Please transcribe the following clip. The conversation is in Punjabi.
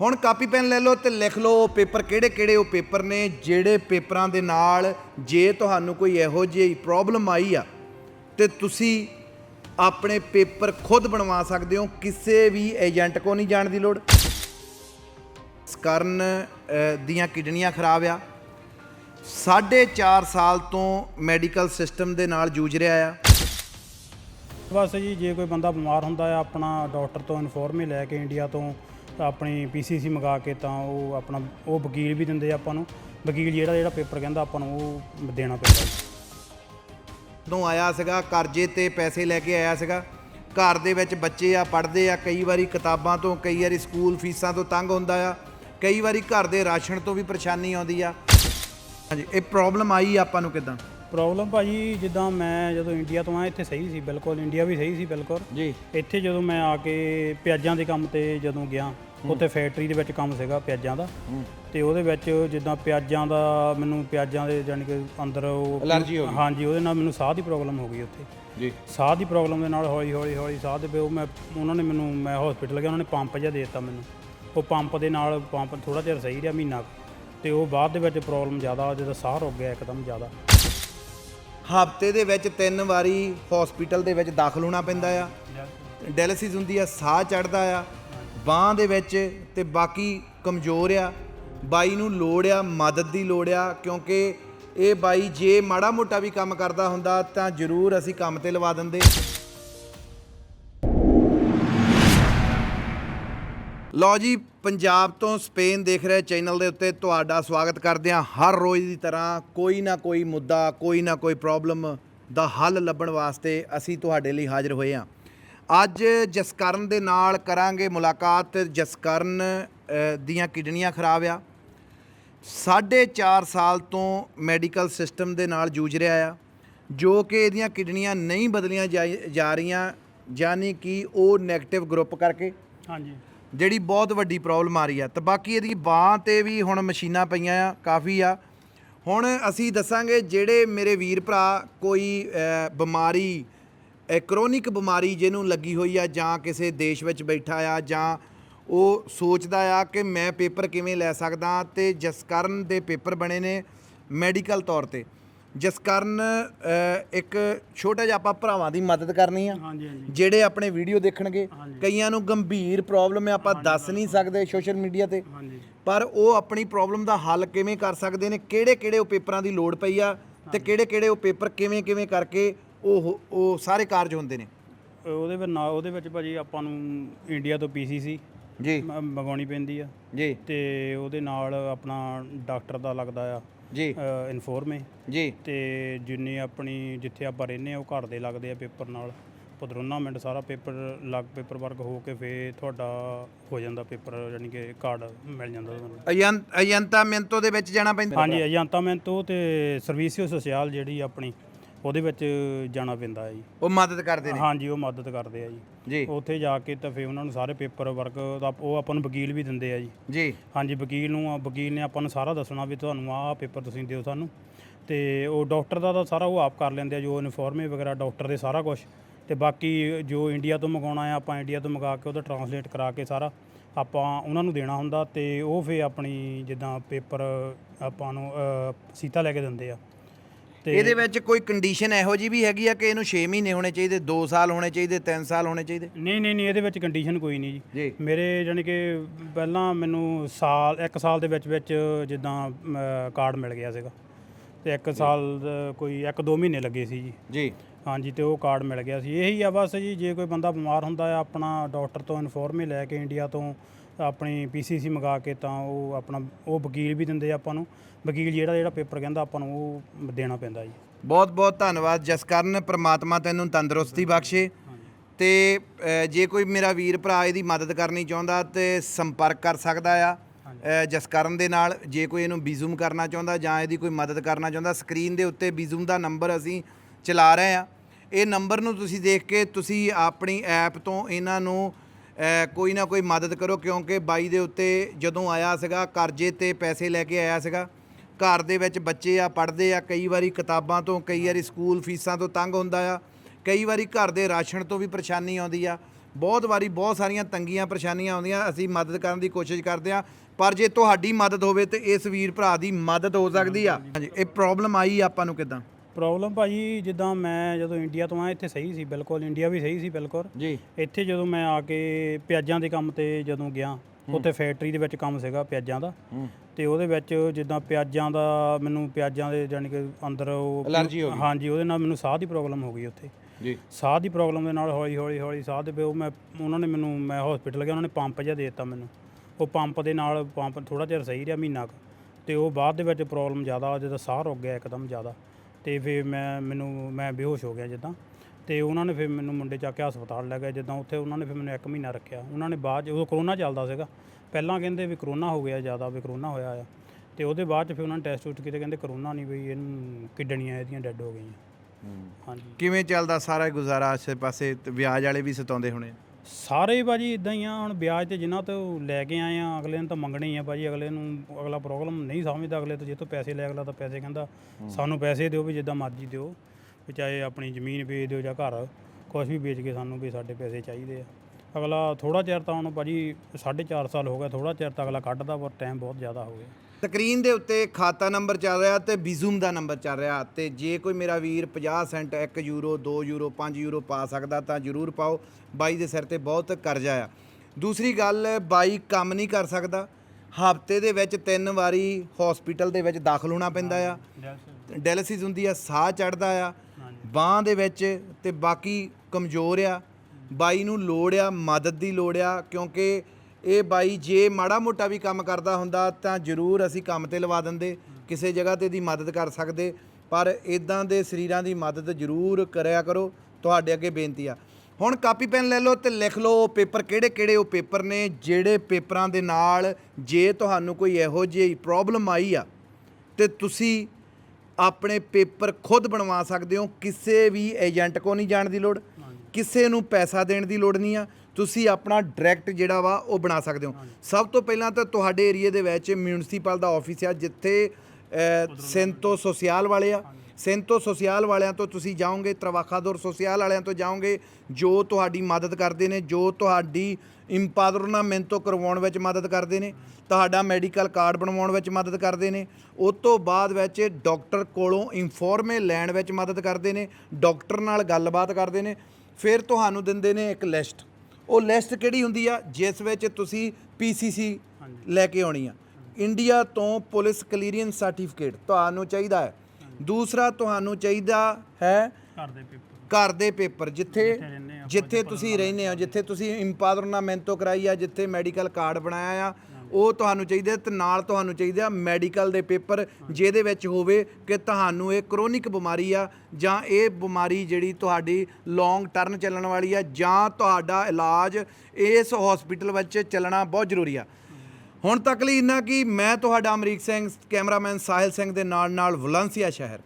ਹੁਣ ਕਾਪੀ ਪੈਨ ਲੈ ਲਓ ਤੇ ਲਿਖ ਲਓ ਉਹ ਪੇਪਰ ਕਿਹੜੇ ਕਿਹੜੇ ਉਹ ਪੇਪਰ ਨੇ, ਜਿਹੜੇ ਪੇਪਰਾਂ ਦੇ ਨਾਲ ਜੇ ਤੁਹਾਨੂੰ ਕੋਈ ਇਹੋ ਜਿਹੀ ਪ੍ਰੋਬਲਮ ਆਈ ਆ, ਤੇ ਤੁਸੀਂ ਆਪਣੇ ਪੇਪਰ ਖੁਦ ਬਣਵਾ ਸਕਦੇ ਹੋ, ਕਿਸੇ ਵੀ ਏਜੰਟ ਕੋ ਨਹੀਂ ਜਾਣ ਦੀ ਲੋੜ। ਕਰਨ ਦੀਆਂ ਕਿਡਨੀਆਂ ਖਰਾਬ ਆ। ਸਾਢੇ ਚਾਰ ਸਾਲ ਤੋਂ ਮੈਡੀਕਲ ਸਿਸਟਮ ਦੇ ਨਾਲ ਜੂਝ ਰਿਹਾ ਆ। ਬਸ ਜੀ, ਜੇ ਕੋਈ ਬੰਦਾ ਬਿਮਾਰ ਹੁੰਦਾ ਆ, ਆਪਣਾ ਡਾਕਟਰ ਤੋਂ ਇਨਫੋਰਮ ਹੀ ਲੈ ਕੇ ਇੰਡੀਆ ਤੋਂ ਆਪਣੀ ਪੀਸੀਸੀ ਮੰਗਾ ਕੇ ਤਾਂ ਉਹ ਆਪਣਾ ਉਹ ਵਕੀਲ ਵੀ ਦਿੰਦੇ ਆ ਆਪਾਂ ਨੂੰ। ਵਕੀਲ ਜਿਹੜਾ ਜਿਹੜਾ ਪੇਪਰ ਕਹਿੰਦਾ ਆਪਾਂ ਨੂੰ ਉਹ ਦੇਣਾ ਪੈਂਦਾ। ਜੀ। ਜਦੋਂ ਆਇਆ ਸੀਗਾ ਕਰਜ਼ੇ ਤੇ ਪੈਸੇ ਲੈ ਕੇ ਆਇਆ ਸੀਗਾ। ਘਰ ਦੇ ਵਿੱਚ ਬੱਚੇ ਆ ਪੜ੍ਹਦੇ ਆ ਕਈ ਵਾਰੀ ਕਿਤਾਬਾਂ ਤੋਂ ਕਈ ਵਾਰੀ ਸਕੂਲ ਫੀਸਾਂ ਤੋਂ ਤੰਗ ਹੁੰਦਾ ਆ। ਕਈ ਵਾਰੀ ਘਰ ਦੇ ਰਾਸ਼ਨ ਤੋਂ ਵੀ ਪਰੇਸ਼ਾਨੀ ਆਉਂਦੀ ਆ। ਹਾਂਜੀ ਇਹ ਪ੍ਰੋਬਲਮ ਆਈ ਆਪਾਂ ਨੂੰ ਕਿਦਾਂ? ਪ੍ਰੋਬਲਮ ਭਾਜੀ ਜਿੱਦਾਂ ਮੈਂ ਜਦੋਂ ਇੰਡੀਆ ਤੋਂ ਆਇਆ ਇੱਥੇ ਸਹੀ ਸੀ ਬਿਲਕੁਲ। ਇੰਡੀਆ ਵੀ ਸਹੀ ਸੀ ਬਿਲਕੁਲ। ਜੀ। ਇੱਥੇ ਜਦੋਂ ਮੈਂ ਆ ਕੇ ਪਿਆਜ਼ਾਂ ਦੇ ਕੰਮ ਤੇ ਜਦੋਂ ਗਿਆ ਉੱਥੇ ਫੈਕਟਰੀ ਦੇ ਵਿੱਚ ਕੰਮ ਸੀਗਾ ਪਿਆਜ਼ਾਂ ਦਾ। ਤੇ ਉਹਦੇ ਵਿੱਚ ਜਿੱਦਾਂ ਪਿਆਜ਼ਾਂ ਦਾ ਮੈਨੂੰ ਪਿਆਜ਼ਾਂ ਦੇ ਜਾਨੀ ਕਿ ਅੰਦਰ ਉਹ Allergy ਹੋ ਗਈ। ਹਾਂਜੀ ਉਹਦੇ ਨਾਲ ਮੈਨੂੰ ਸਾਹ ਦੀ ਪ੍ਰੋਬਲਮ ਹੋ ਗਈ ਉੱਥੇ। ਜੀ। ਸਾਹ ਦੀ ਪ੍ਰੋਬਲਮ ਦੇ ਨਾਲ ਹੌਲੀ ਹੌਲੀ ਹੌਲੀ ਸਾਹ ਦੇ ਉਹ ਮੈਂ ਉਹਨਾਂ ਨੇ ਮੈਨੂੰ ਮੈਂ ਹਸਪੀਟਲ ਗਿਆ ਉਹਨਾਂ ਨੇ ਪੰਪ ਜਿਹਾ ਦੇ ਦਿੱਤਾ ਮੈਨੂੰ। ਉਹ ਪੰਪ ਦੇ ਨਾਲ ਪੰਪ ਥੋੜਾ ਜਿਹਾ ਸਹੀ ਰਿਹਾ ਮਹੀਨਾ ਕੁ। ਤੇ ਉਹ ਬਾਅਦ ਦੇ ਵਿੱਚ ਪ੍ਰੋਬਲਮ ਜ਼ਿਆਦਾ ਜਦੋਂ ਸਾਹ ਰੁਕ ਗਿਆ ਇੱਕਦਮ ਜ਼ਿਆਦਾ। ਹਫ਼ਤੇ ਦੇ ਵਿੱਚ ਤਿੰਨ ਵਾਰੀ ਹਸਪੀਟਲ ਦੇ ਵਿੱਚ ਦਾਖਲ ਹੋਣਾ ਪੈਂਦਾ ਆ। ਡਾਇਲਿਸਿਸ ਹੁੰਦੀ ਆ ਸਾਹ ਚੜਦਾ ਆ। ਬਾਹ ਦੇ ਵਿੱਚ ਤੇ ਬਾਕੀ ਕਮਜ਼ੋਰ ਆ। ਬਾਈ ਨੂੰ ਲੋੜ ਆ, ਮਦਦ ਦੀ ਲੋੜ ਆ, ਕਿਉਂਕਿ ਇਹ ਬਾਈ ਜੇ ਮਾੜਾ ਮੋਟਾ ਵੀ ਕੰਮ ਕਰਦਾ ਹੁੰਦਾ ਤਾਂ ਜ਼ਰੂਰ ਅਸੀਂ ਕੰਮ ਤੇ ਲਵਾ ਦਿੰਦੇ। ਲਓ ਜੀ, ਪੰਜਾਬ ਤੋਂ ਸਪੇਨ ਦੇਖ ਰਹੇ ਚੈਨਲ ਦੇ ਉੱਤੇ ਤੁਹਾਡਾ ਸਵਾਗਤ ਕਰਦੇ ਹਾਂ। ਹਰ ਰੋਜ਼ ਦੀ ਤਰ੍ਹਾਂ ਕੋਈ ਨਾ ਕੋਈ ਮੁੱਦਾ, ਕੋਈ ਨਾ ਕੋਈ ਪ੍ਰੋਬਲਮ ਦਾ ਹੱਲ ਲੱਭਣ ਵਾਸਤੇ ਅਸੀਂ ਤੁਹਾਡੇ ਲਈ ਹਾਜ਼ਰ ਹੋਏ ਹਾਂ। ਅੱਜ ਜਸਕਰਨ ਦੇ ਨਾਲ ਕਰਾਂਗੇ ਮੁਲਾਕਾਤ। ਜਸਕਰਨ ਦੀਆਂ ਕਿਡਨੀਆਂ ਖਰਾਬ ਆ। ਸਾਢੇ ਚਾਰ ਸਾਲ ਤੋਂ ਮੈਡੀਕਲ ਸਿਸਟਮ ਦੇ ਨਾਲ ਜੂਝ ਰਿਹਾ ਆ ਜੋ ਕਿ ਇਹਦੀਆਂ ਕਿਡਨੀਆਂ ਨਹੀਂ ਬਦਲੀਆਂ ਜਾ ਰਹੀਆਂ ਯਾਨੀ ਕਿ ਉਹ 네ਗੇਟਿਵ ਗਰੁੱਪ ਕਰਕੇ। ਹਾਂਜੀ। ਜਿਹੜੀ ਬਹੁਤ ਵੱਡੀ ਪ੍ਰੋਬਲਮ ਆ ਰਹੀ ਆ। ਤੇ ਬਾਕੀ ਇਹਦੀ ਬਾਹ ਤੇ ਵੀ ਹੁਣ ਮਸ਼ੀਨਾਂ ਪਈਆਂ ਆ ਕਾਫੀ ਆ। ਹੁਣ ਅਸੀਂ ਦੱਸਾਂਗੇ ਜਿਹੜੇ ਮੇਰੇ ਵੀਰ ਭਰਾ ਕੋਈ ਬਿਮਾਰੀ ਕ੍ਰੋਨਿਕ ਬਿਮਾਰੀ ਜਿਹਨੂੰ ਲੱਗੀ ਹੋਈ ਆ ਜਾਂ ਕਿਸੇ ਦੇਸ਼ ਵਿੱਚ ਬੈਠਾ ਆ ਜਾਂ ਉਹ ਸੋਚਦਾ ਆ ਕਿ ਮੈਂ ਪੇਪਰ ਕਿਵੇਂ ਲੈ ਸਕਦਾ ਤੇ ਜਸਕਰਨ ਦੇ ਪੇਪਰ ਬਣੇ ਨੇ ਮੈਡੀਕਲ ਤੌਰ ਤੇ। ਜਸਕਰਨ ਇੱਕ ਛੋਟਾ ਜਿਹਾ ਆਪਾਂ ਭਰਾਵਾਂ ਦੀ ਮਦਦ ਕਰਨੀ ਆ ਜਿਹੜੇ ਆਪਣੇ ਵੀਡੀਓ ਦੇਖਣਗੇ। ਕਈਆਂ ਨੂੰ ਗੰਭੀਰ ਪ੍ਰੋਬਲਮ ਹੈ ਆਪਾਂ ਦੱਸ ਨਹੀਂ ਸਕਦੇ ਸੋਸ਼ਲ ਮੀਡੀਆ ਤੇ। ਪਰ ਉਹ ਆਪਣੀ ਪ੍ਰੋਬਲਮ ਦਾ ਹੱਲ ਕਿਵੇਂ ਕਰ ਸਕਦੇ ਨੇ ਕਿਹੜੇ ਕਿਹੜੇ ਉਹ ਪੇਪਰਾਂ ਦੀ ਲੋੜ ਪਈ ਆ ਤੇ ਕਿਹੜੇ ਕਿਹੜੇ ਉਹ ਪੇਪਰ ਕਿਵੇਂ ਕਿਵੇਂ ਕਰਕੇ ਉਹ ਉਹ ਸਾਰੇ ਕਾਰਜ ਹੁੰਦੇ ਨੇ। ਉਹਦੇ ਵਿੱਚ ਨਾ ਉਹਦੇ ਵਿੱਚ ਭਾਜੀ ਆਪਾਂ ਨੂੰ ਇੰਡੀਆ ਤੋਂ ਪੀਸੀਸੀ ਜੀ। ਮੰਗਾਉਣੀ ਪੈਂਦੀ ਆ। ਜੀ। ਤੇ ਉਹਦੇ ਨਾਲ ਆਪਣਾ ਡਾਕਟਰ ਦਾ ਲੱਗਦਾ ਆ। ਜੀ। ਇਨਫੋਰਮੇ ਜੀ। ਤੇ ਜਿੰਨੀ ਆਪਣੀ ਜਿੱਥੇ ਆਪਾਂ ਰਹਿੰਦੇ ਆ ਉਹ ਘਰ ਦੇ ਲੱਗਦੇ ਆ ਪੇਪਰ ਨਾਲ। ਪਦਰੋਨਾਮੈਂਟ ਸਾਰਾ ਪੇਪਰ ਲੱਗ ਪੇਪਰ ਵਰਕ ਹੋ ਕੇ ਫੇ ਤੁਹਾਡਾ ਹੋ ਜਾਂਦਾ ਪੇਪਰ ਯਾਨੀ ਕਿ ਕਾਰਡ ਮਿਲ ਜਾਂਦਾ ਤੁਹਾਨੂੰ। ਅਯੰਤ ਅਯੰਤਾ ਮਿੰਤੋ ਦੇ ਵਿੱਚ ਜਾਣਾ ਪੈਂਦਾ। ਹਾਂਜੀ ਏਜੰਟਾ ਮੈਂ ਤੋਂ ਤੇ ਸਰਵਿਸਿਓ ਸੋਸ਼ਲ ਜਿਹੜੀ ਆਪਣੀ। ਉਹਦੇ ਵਿੱਚ ਜਾਣਾ ਪੈਂਦਾ ਹੈ ਜੀ। ਉਹ ਮਦਦ ਕਰਦੇ ਨੇ? ਹਾਂਜੀ ਉਹ ਮਦਦ ਕਰਦੇ ਆ ਜੀ। ਜੀ। ਉੱਥੇ ਜਾ ਕੇ ਤਾਂ ਫੇ ਉਹਨਾਂ ਨੂੰ ਸਾਰੇ ਪੇਪਰ ਵਰਕ ਉਹ ਆਪਾਂ ਨੂੰ ਵਕੀਲ ਵੀ ਦਿੰਦੇ ਆ ਜੀ। ਜੀ। ਹਾਂਜੀ ਵਕੀਲ ਨੂੰ ਆ- ਵਕੀਲ ਨੇ ਆਪਾਂ ਨੂੰ ਸਾਰਾ ਦੱਸਣਾ ਵੀ ਤੁਹਾਨੂੰ ਆਹ ਪੇਪਰ ਤੁਸੀਂ ਦਿਓ ਸਾਨੂੰ। ਤੇ ਉਹ ਡਾਕਟਰ ਦਾ ਤਾਂ ਸਾਰਾ ਉਹ ਆਪ ਕਰ ਲੈਂਦੇ ਆ ਜੋ ਇਨਫੋਰਮੇ ਵਗੈਰਾ ਡਾਕਟਰ ਦੇ ਸਾਰਾ ਕੁਝ ਤੇ ਬਾਕੀ ਜੋ ਇੰਡੀਆ ਤੋਂ ਮੰਗਾਉਣਾ ਆ ਆਪਾਂ ਇੰਡੀਆ ਤੋਂ ਮੰਗਾ ਕੇ ਉਹਦਾ ਟਰਾਂਸਲੇਟ ਕਰਾ ਕੇ ਸਾਰਾ ਆਪਾਂ ਉਹਨਾਂ ਨੂੰ ਦੇਣਾ ਹੁੰਦਾ ਤੇ ਉਹ ਫੇ ਆਪਣੀ ਜਿੱਦਾਂ ਪੇਪਰ ਆਪਾਂ ਨੂੰ ਅ, ਸੀਤਾ ਲੈ ਕੇ ਦਿੰਦੇ ਆ। ਤੇ ਇਹਦੇ ਵਿੱਚ ਕੋਈ ਕੰਡੀਸ਼ਨ ਇਹੋ ਜੀ ਵੀ ਹੈਗੀ ਆ ਕਿ ਇਹਨੂੰ 6 ਮਹੀਨੇ ਹੋਣੇ ਚਾਹੀਦੇ 2 ਸਾਲ ਹੋਣੇ ਚਾਹੀਦੇ 3 ਸਾਲ ਹੋਣੇ ਚਾਹੀਦੇ? ਨਹੀਂ ਨਹੀਂ ਨਹੀਂ ਇਹਦੇ ਵਿੱਚ ਕੰਡੀਸ਼ਨ ਕੋਈ ਨਹੀਂ ਜੀ। ਜੀ। ਮੇਰੇ ਜਾਣੀ ਕਿ ਪਹਿਲਾਂ ਮੈਨੂੰ ਸਾਲ ਇੱਕ ਸਾਲ ਦੇ ਵਿੱਚ ਵਿੱਚ ਜਿੱਦਾਂ ਕਾਰਡ ਮਿਲ ਗਿਆ ਸੀਗਾ। ਤੇ ਇੱਕ ਸਾਲ ਦਾ ਕੋਈ ਇੱਕ ਦੋ ਮਹੀਨੇ ਲੱਗੇ ਸੀ ਜੀ। ਜੀ। ਹਾਂਜੀ ਤੇ ਉਹ ਕਾਰਡ ਮਿਲ ਗਿਆ ਸੀ। ਇਹੀ ਆ ਬਸ ਜੀ ਜੇ ਕੋਈ ਬੰਦਾ ਬਿਮਾਰ ਹੁੰਦਾ ਆ ਆਪਣਾ ਡਾਕਟਰ ਤੋਂ ਇਨਫੋਰਮੇ ਲੈ ਕੇ ਇੰਡੀਆ ਤੋਂ ਆਪਣੀ ਪੀਸੀਸੀ ਮੰਗਾ ਕੇ ਤਾਂ ਉਹ ਆਪਣਾ ਉਹ ਵਕੀਲ ਵੀ ਦਿੰਦੇ ਆ ਆਪਾਂ ਨੂੰ। ਵਕੀਲ ਜਿਹੜਾ ਜਿਹੜਾ ਪੇਪਰ ਕਹਿੰਦਾ ਆਪਾਂ ਨੂੰ ਉਹ ਦੇਣਾ ਪੈਂਦਾ ਜੀ। ਬਹੁਤ ਬਹੁਤ ਧੰਨਵਾਦ ਜਸਕਰਨ ਪ੍ਰਮਾਤਮਾ ਤੈਨੂੰ ਤੰਦਰੁਸਤੀ ਬਖਸ਼ੇ। ਤੇ ਜੇ ਕੋਈ ਮੇਰਾ ਵੀਰ ਭਰਾ ਇਹਦੀ ਮਦਦ ਕਰਨੀ ਚਾਹੁੰਦਾ ਤੇ ਸੰਪਰਕ ਕਰ ਸਕਦਾ ਆ ਜਸਕਰਨ ਦੇ ਨਾਲ। ਜੇ ਕੋਈ ਇਹਨੂੰ ਬੀਜ਼ੂਮ ਕਰਨਾ ਚਾਹੁੰਦਾ ਜਾਂ ਇਹਦੀ ਕੋਈ ਮਦਦ ਕਰਨਾ ਚਾਹੁੰਦਾ ਸਕਰੀਨ ਦੇ ਉੱਤੇ ਬੀਜ਼ੂਮ ਦਾ ਨੰਬਰ ਅਸੀਂ ਚਲਾ ਰਹੇ ਆ। ਇਹ ਨੰਬਰ ਨੂੰ ਤੁਸੀਂ ਦੇਖ ਕੇ ਤੁਸੀਂ ਆਪਣੀ ਐਪ ਤੋਂ ਇਹਨਾਂ ਨੂੰ ਕੋਈ ਨਾ ਕੋਈ ਮਦਦ ਕਰੋ, ਕਿਉਂਕਿ ਬਾਈ ਦੇ ਉੱਤੇ ਜਦੋਂ ਆਇਆ ਸੀਗਾ, ਕਰਜ਼ੇ ਤੇ ਪੈਸੇ ਲੈ ਕੇ ਆਇਆ ਸੀਗਾ। ਘਰ ਦੇ ਵਿੱਚ ਬੱਚੇ ਆ, ਪੜ੍ਹਦੇ ਆ, ਕਈ ਵਾਰੀ ਕਿਤਾਬਾਂ ਤੋਂ, ਕਈ ਵਾਰੀ ਸਕੂਲ ਫੀਸਾਂ ਤੋਂ ਤੰਗ ਹੁੰਦਾ ਆ। ਕਈ ਵਾਰੀ ਘਰ ਦੇ ਰਾਸ਼ਨ ਤੋਂ ਵੀ ਪਰੇਸ਼ਾਨੀ ਆਉਂਦੀ ਆ। ਬਹੁਤ ਵਾਰੀ ਬਹੁਤ ਸਾਰੀਆਂ ਤੰਗੀਆਂ, ਪਰੇਸ਼ਾਨੀਆਂ ਆਉਂਦੀਆਂ, ਅਸੀਂ ਮਦਦ ਕਰਨ ਦੀ ਕੋਸ਼ਿਸ਼ ਕਰਦੇ ਆ। ਪਰ ਜੇ ਤੁਹਾਡੀ ਮਦਦ ਹੋਵੇ ਤੇ ਇਸ ਵੀਰ ਭਰਾ ਦੀ ਮਦਦ ਹੋ ਸਕਦੀ ਆ। ਹਾਂਜੀ, ਇਹ ਪ੍ਰੋਬਲਮ ਆਈ ਆਪਾਂ ਨੂੰ ਕਿਦਾਂ? ਪ੍ਰੋਬਲਮ ਭਾਜੀ ਜਿੱਦਾਂ ਮੈਂ ਜਦੋਂ ਇੰਡੀਆ ਤੋਂ ਆਇਆ ਇੱਥੇ ਸਹੀ ਸੀ ਬਿਲਕੁਲ ਇੰਡੀਆ ਵੀ ਸਹੀ ਸੀ ਬਿਲਕੁਲ। ਜੀ। ਇੱਥੇ ਜਦੋਂ ਮੈਂ ਆ ਕੇ ਪਿਆਜ਼ਾਂ ਦੇ ਕੰਮ ਤੇ ਜਦੋਂ ਗਿਆ ਉੱਥੇ ਫੈਕਟਰੀ ਦੇ ਵਿੱਚ ਕੰਮ ਸੀਗਾ ਪਿਆਜ਼ਾਂ ਦਾ। ਤੇ ਉਹਦੇ ਵਿੱਚ ਜਿੱਦਾਂ ਪਿਆਜ਼ਾਂ ਦਾ ਮੈਨੂੰ ਪਿਆਜ਼ਾਂ ਦੇ ਜਾਨੀ ਕਿ ਅੰਦਰ ਉਹ Allergy ਹੋ ਗਈ। ਹਾਂਜੀ ਉਹਦੇ ਨਾਲ ਮੈਨੂੰ ਸਾਹ ਦੀ ਪ੍ਰੋਬਲਮ ਹੋ ਗਈ ਉੱਥੇ। ਜੀ। ਸਾਹ ਦੀ ਪ੍ਰੋਬਲਮ ਦੇ ਨਾਲ ਹੌਲੀ ਹੌਲੀ ਹੌਲੀ ਸਾਹ ਦੇ ਉਹ ਮੈਂ ਉਹਨਾਂ ਨੇ ਮੈਨੂੰ ਮੈਂ ਹਸਪੀਟਲ ਗਿਆ ਉਹਨਾਂ ਨੇ ਪੰਪ ਜਿਹਾ ਦੇ ਦਿੱਤਾ ਮੈਨੂੰ। ਉਹ ਪੰਪ ਦੇ ਨਾਲ ਪੰਪ ਥੋੜਾ ਚਿਰ ਸਹੀ ਰਿਹਾ ਮਹੀਨਾ ਕੁ। ਤੇ ਉਹ ਬਾਅਦ ਦੇ ਵਿੱਚ ਪ੍ਰੋਬਲਮ ਜ਼ਿਆਦਾ ਜਦੋਂ ਸਾਹ ਰੁਕ ਗਿਆ ਇੱਕਦਮ ਜ਼ਿਆਦਾ। ਤੇ ਫਿਰ ਮੈਂ ਮੈਨੂੰ ਮੈਂ ਬੇਹੋਸ਼ ਹੋ ਗਿਆ ਜਿੱਦਾਂ। ਤੇ ਉਹਨਾਂ ਨੇ ਫਿਰ ਮੈਨੂੰ ਮੁੰਡੇ ਚੱਕ ਕੇ ਹਸਪਤਾਲ ਲੈ ਗਏ ਜਿੱਦਾਂ ਉੱਥੇ ਉਹਨਾਂ ਨੇ ਫਿਰ ਮੈਨੂੰ ਇੱਕ ਮਹੀਨਾ ਰੱਖਿਆ। ਉਹਨਾਂ ਨੇ ਬਾਅਦ ਉਦੋਂ ਕਰੋਨਾ ਚੱਲਦਾ ਸੀਗਾ। ਪਹਿਲਾਂ ਕਹਿੰਦੇ ਵੀ ਕਰੋਨਾ ਹੋ ਗਿਆ ਜ਼ਿਆਦਾ ਵੀ ਕਰੋਨਾ ਹੋਇਆ ਆ। ਤੇ ਉਹਦੇ ਬਾਅਦ 'ਚ ਫਿਰ ਉਹਨਾਂ ਨੇ ਟੈਸਟ ਟੂਸਟ ਕੀਤੇ ਕਹਿੰਦੇ ਕਰੋਨਾ ਨਹੀਂ ਵੀ ਇਹਨੂੰ ਕਿਡਨੀਆਂ ਇਹਦੀਆਂ ਡੈੱਡ ਹੋ ਗਈਆਂ। ਹਾਂਜੀ। ਕਿਵੇਂ ਚੱਲਦਾ ਸਾਰਾ ਗੁਜ਼ਾਰਾ ਆਸੇ ਪਾਸੇ ਤੇ ਵਿਆਜ ਵਾਲੇ ਵੀ ਸਤਾਉਂਦੇ ਹੋਣੇ। ਸਾਰੇ ਭਾਜੀ ਇਦਾਂ ਹੀ ਆ ਹੁਣ ਵਿਆਜ ਤੇ ਜਿਨ੍ਹਾਂ ਤੋਂ ਲੈ ਕੇ ਆਏ ਆ ਅਗਲੇ ਨੂੰ ਤਾਂ ਮੰਗਣੇ ਹੀ ਆ ਭਾਜੀ ਅਗਲੇ ਨੂੰ ਅਗਲਾ ਪ੍ਰੋਬਲਮ ਨਹੀਂ ਸਮਝਦਾ ਅਗਲੇ ਤੋਂ ਜੇ ਤੋਂ ਪੈਸੇ ਲੈ ਅਗਲਾ ਤਾਂ ਪੈਸੇ ਕਹਿੰਦਾ ਸਾਨੂੰ ਪੈਸੇ ਦਿਓ ਵੀ ਜਿੱਦਾਂ ਮਰਜ਼ੀ ਦਿਓ ਵੀ ਚਾਹੇ ਆਪਣੀ ਜ਼ਮੀਨ ਵੇਚ ਦਿਓ ਜਾਂ ਘਰ ਕੁਝ ਵੀ ਵੇਚ ਕੇ ਸਾਨੂੰ ਵੀ ਸਾਡੇ ਪੈਸੇ ਚਾਹੀਦੇ ਆ। ਅਗਲਾ ਥੋੜਾ ਚਿਰ ਤਾਂ ਹੁਣ ਭਾਜੀ 4.5 ਸਾਲ ਹੋ ਗਿਆ ਥੋੜਾ ਚਿਰ ਤਾਂ ਅਗਲਾ ਕੱਢਦਾ ਪਰ ਟਾਈਮ ਬਹੁਤ ਜ਼ਿਆਦਾ ਹੋ ਗਿਆ। ਸਕਰੀਨ ਦੇ ਉੱਤੇ ਖਾਤਾ ਨੰਬਰ ਚੱਲ ਰਿਹਾ ਤੇ ਬਿਜ਼ੂਮ ਦਾ ਨੰਬਰ ਚੱਲ ਰਿਹਾ ਤੇ ਜੇ ਕੋਈ ਮੇਰਾ ਵੀਰ 50 ਸੈਂਟ 1 ਯੂਰੋ 2 ਯੂਰੋ 5 ਯੂਰੋ ਪਾ ਸਕਦਾ ਤਾਂ ਜਰੂਰ ਪਾਓ। ਬਾਈ ਦੇ ਸਿਰ ਤੇ ਬਹੁਤ ਕਰਜ਼ਾ ਆ। ਦੂਸਰੀ ਗੱਲ ਬਾਈ ਕੰਮ ਨਹੀਂ ਕਰ ਸਕਦਾ। ਹਫ਼ਤੇ ਦੇ ਵਿੱਚ ਤਿੰਨ ਵਾਰੀ ਹਸਪੀਟਲ ਦੇ ਵਿੱਚ ਦਾਖਲ ਹੋਣਾ ਪੈਂਦਾ ਆ। ਡਾਇਲਿਸਿਸ ਹੁੰਦੀ ਆ ਸਾਹ ਚੜਦਾ ਆ। ਬਾਹ ਦੇ ਵਿੱਚ ਤੇ ਬਾਕੀ ਕਮਜ਼ੋਰ ਆ। ਬਾਈ ਨੂੰ ਲੋੜ ਆ ਮਦਦ ਦੀ ਲੋੜ ਆ ਕਿਉਂਕਿ ਇਹ ਬਾਈ ਜੇ ਮਾੜਾ ਮੋਟਾ ਵੀ ਕੰਮ ਕਰਦਾ ਹੁੰਦਾ ਤਾਂ ਜ਼ਰੂਰ ਅਸੀਂ ਕੰਮ ਤੇ ਲਵਾ ਦਿੰਦੇ ਕਿਸੇ ਜਗ੍ਹਾ ਤੇ ਦੀ ਮਦਦ ਕਰ ਸਕਦੇ ਪਰ ਇਦਾਂ ਦੇ ਸਰੀਰਾਂ ਦੀ ਮਦਦ ਜ਼ਰੂਰ ਕਰਿਆ ਕਰੋ ਤੁਹਾਡੇ ਅੱਗੇ ਬੇਨਤੀ ਆ। ਹੁਣ ਕਾਪੀ ਪੈਨ ਲੈ ਲਓ ਤੇ ਲਿਖ ਲਓ ਉਹ ਪੇਪਰ ਕਿਹੜੇ ਕਿਹੜੇ ਉਹ ਪੇਪਰ ਨੇ ਜਿਹੜੇ ਪੇਪਰਾਂ ਦੇ ਨਾਲ ਜੇ ਤੁਹਾਨੂੰ ਕੋਈ ਇਹੋ ਜਿਹੀ ਪ੍ਰੋਬਲਮ ਆਈ ਆ ਤੇ ਤੁਸੀਂ ਆਪਣੇ ਪੇਪਰ ਖੁਦ ਬਣਵਾ ਸਕਦੇ ਹੋ ਕਿਸੇ ਵੀ ਏਜੰਟ ਕੋ ਨਹੀਂ ਜਾਣ ਦੀ ਲੋੜ ਕਿਸੇ ਨੂੰ ਪੈਸਾ ਦੇਣ ਦੀ ਲੋੜ ਨਹੀਂ ਆ ਤੁਸੀਂ ਆਪਣਾ ਡਾਇਰੈਕਟ ਜਿਹੜਾ ਵਾ ਉਹ ਬਣਾ ਸਕਦੇ ਹੋ। ਸਭ ਤੋਂ ਪਹਿਲਾਂ ਤਾਂ ਤੁਹਾਡੇ ਏਰੀਆ ਦੇ ਵਿੱਚ ਮਿਊਨਿਸਪਲ ਦਾ ਆਫਿਸ ਆ ਜਿੱਥੇ ਸੈਂਤੋ ਸੋਸਿਆਲ ਵਾਲੇ ਆ। ਸੈਂਤੋ ਸੋਸਿਆਲ ਵਾਲਿਆਂ ਤੋਂ ਤੁਸੀਂ ਜਾਓਗੇ ਤਰਵਾਖਾਦੋਰ ਸੋਸਿਆਲ ਵਾਲਿਆਂ ਤੋਂ ਜਾਓਗੇ ਜੋ ਤੁਹਾਡੀ ਮਦਦ ਕਰਦੇ ਨੇ ਜੋ ਤੁਹਾਡੀ ਇੰਪਾਦਰਨਾਮੈਂਟੋ ਕਰਵਾਉਣ ਵਿੱਚ ਮਦਦ ਕਰਦੇ ਨੇ ਤੁਹਾਡਾ ਮੈਡੀਕਲ ਕਾਰਡ ਬਣਵਾਉਣ ਵਿੱਚ ਮਦਦ ਕਰਦੇ ਨੇ ਉਸ ਤੋਂ ਬਾਅਦ ਵਿੱਚ ਡਾਕਟਰ ਕੋਲੋਂ ਇਨਫੋਰਮੇ ਲੈਣ ਵਿੱਚ ਮਦਦ ਕਰਦੇ ਨੇ ਡਾਕਟਰ ਨਾਲ ਗੱਲਬਾਤ ਕਰਦੇ ਨੇ ਫਿਰ ਤੁਹਾਨੂੰ ਦਿੰਦੇ ਨੇ ਇੱਕ ਲਿਸਟ ਉਹ ਲਿਸਟ ਕਿਹੜੀ ਹੁੰਦੀ ਆ ਜਿਸ ਵਿੱਚ ਤੁਸੀਂ ਪੀਸੀਸੀ ਲੈ ਕੇ ਆਉਣੀ ਆ। ਇੰਡੀਆ ਤੋਂ ਪੁਲਿਸ ਕਲੀਅਰੈਂਸ ਸਰਟੀਫਿਕੇਟ ਤੁਹਾਨੂੰ ਚਾਹੀਦਾ ਹੈ। ਦੂਸਰਾ ਤੁਹਾਨੂੰ ਚਾਹੀਦਾ ਹੈ ਘਰ ਦੇ ਪੇਪਰ। ਘਰ ਦੇ ਪੇਪਰ ਜਿੱਥੇ ਜਿੱਥੇ ਤੁਸੀਂ ਰਹਿੰਦੇ ਹੋ ਜਿੱਥੇ ਤੁਸੀਂ ਇੰਪਾਦਰਨਾਮੈਂਟੋ ਕਰਾਈ ਆ ਜਿੱਥੇ ਮੈਡੀਕਲ ਕਾਰਡ ਬਣਾਇਆ ਆ ਉਹ ਤੁਹਾਨੂੰ ਚਾਹੀਦਾ ਤੇ ਨਾਲ ਤੁਹਾਨੂੰ ਚਾਹੀਦਾ ਮੈਡੀਕਲ ਦੇ ਪੇਪਰ, ਜਿਹਦੇ ਵਿੱਚ ਹੋਵੇ ਕਿ ਤੁਹਾਨੂੰ ਇਹ ਕਰੋਨਿਕ ਬਿਮਾਰੀ ਆ ਜਾਂ ਇਹ ਬਿਮਾਰੀ ਜਿਹੜੀ ਤੁਹਾਡੀ ਲੌਂਗ ਟਰਨ ਚੱਲਣ ਵਾਲੀ ਆ ਜਾਂ ਤੁਹਾਡਾ ਇਲਾਜ ਇਸ ਹਸਪੀਟਲ ਵਿੱਚ ਚੱਲਣਾ ਬਹੁਤ ਜ਼ਰੂਰੀ ਆ। ਹੁਣ ਤੱਕ ਲਈ ਇੰਨਾ ਕਿ, ਮੈਂ ਤੁਹਾਡਾ ਅਮਰੀਕ ਸਿੰਘ, ਕੈਮਰਾਮੈਨ ਸਾਹਿਲ ਸਿੰਘ ਦੇ ਨਾਲ ਨਾਲ ਵਲੰਸੀਆ ਸ਼ਹਿਰ।